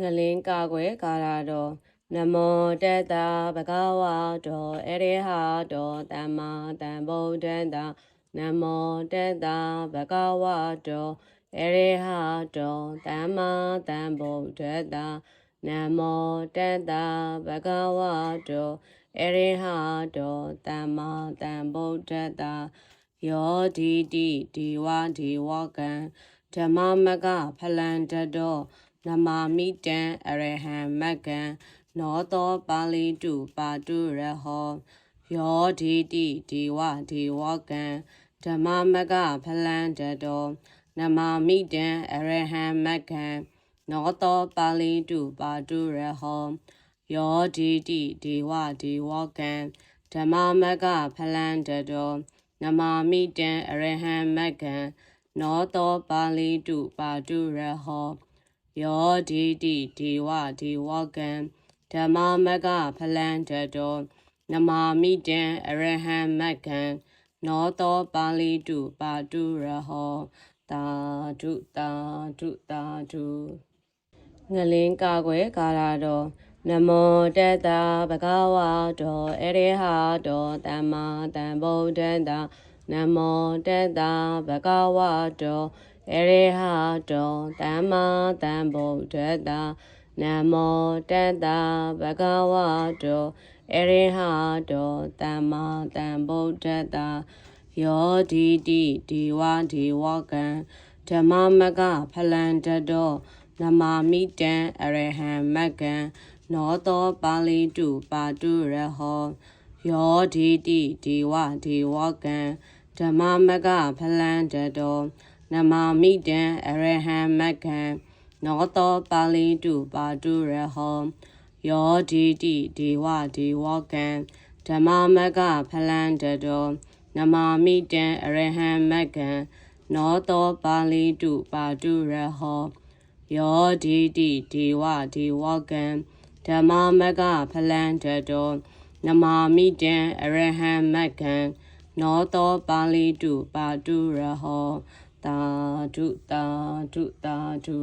ငလင်းကာကွယ်ကာရတော်နမောတတ္တဗကဝါတောအရိဟတောသမ္မာသမ္ဗုဒ္ဓတ္တနမောတတ္တဗကဝါတောအရိဟတောသမ္မာသမ္ဗုဒ္ဓတ္တနမောတတ္တဗကဝါတောအရိဟတောသမ္မာသမ္ဗုဒ္ဓတ္တယောဒီတိဒီဝဒီဝကံဓမ္မမကဖလန္တတော နမာမိတံအရဟံမက္ကံနောတောပါဠိတုပါတုရဟောယောဒီတိဒီဝဒီဝကံဓမ္မမကဖလန္တတောနမာမိတံအရဟံမက္ကံနောတောပါဠိတုပါတုရဟောယောဒီတိဒီဝဒီဝကံဓမ္မမကဖလန္တတောနမာမိတံအရဟံမက္ကံနောတောပါဠိတုပါတုရဟော ယောဒီတိဒီဝဒီဝကံဓမ္မမကဖလန္တတောနမာမိတံအရဟံမက္ကံနောတောပါဠိတုပါတုရဟောတာဓုတာဓုတာဓုငလင်းကာကွယ်ကာရတော်နမောတတ္တဗကဝါတောအရိဟတောသမ္မာသမ္ဗုဒ္ဓတ္တနမောတတ္တဗကဝါတော အရိဟတောသမ္မာသမ္ဗုဒ္ဓတ္တနမောတတ္တဗကဝါတောအရိဟတောသမ္မာသမ္ဗုဒ္ဓတ္တယောဒီတိဒီဝဒီဝကံဓမ္မမကဖလန္တတောနမာမိတံအရဟံမက္ကံနောတောပါဠိတုပါတုရဟောယောဒီတိဒီဝဒီဝကံဓမ္မမကဖလန္တတော နမာမိတံအရဟံမက္ကံနောတောပါဠိတုပါတုရဟောယောဒီတိဒီဝဒီဝကံဓမ္မမကဖလန္တတောနမာမိတံအရဟံမက္ကံနောတောပါဠိတုပါတုရဟောယောဒီတိဒီဝဒီဝကံဓမ္မမကဖလန္တတောနမာမိတံအရဟံမက္ကံနောတောပါဠိတုပါတုရဟော တာဓုတာဓုတာဓု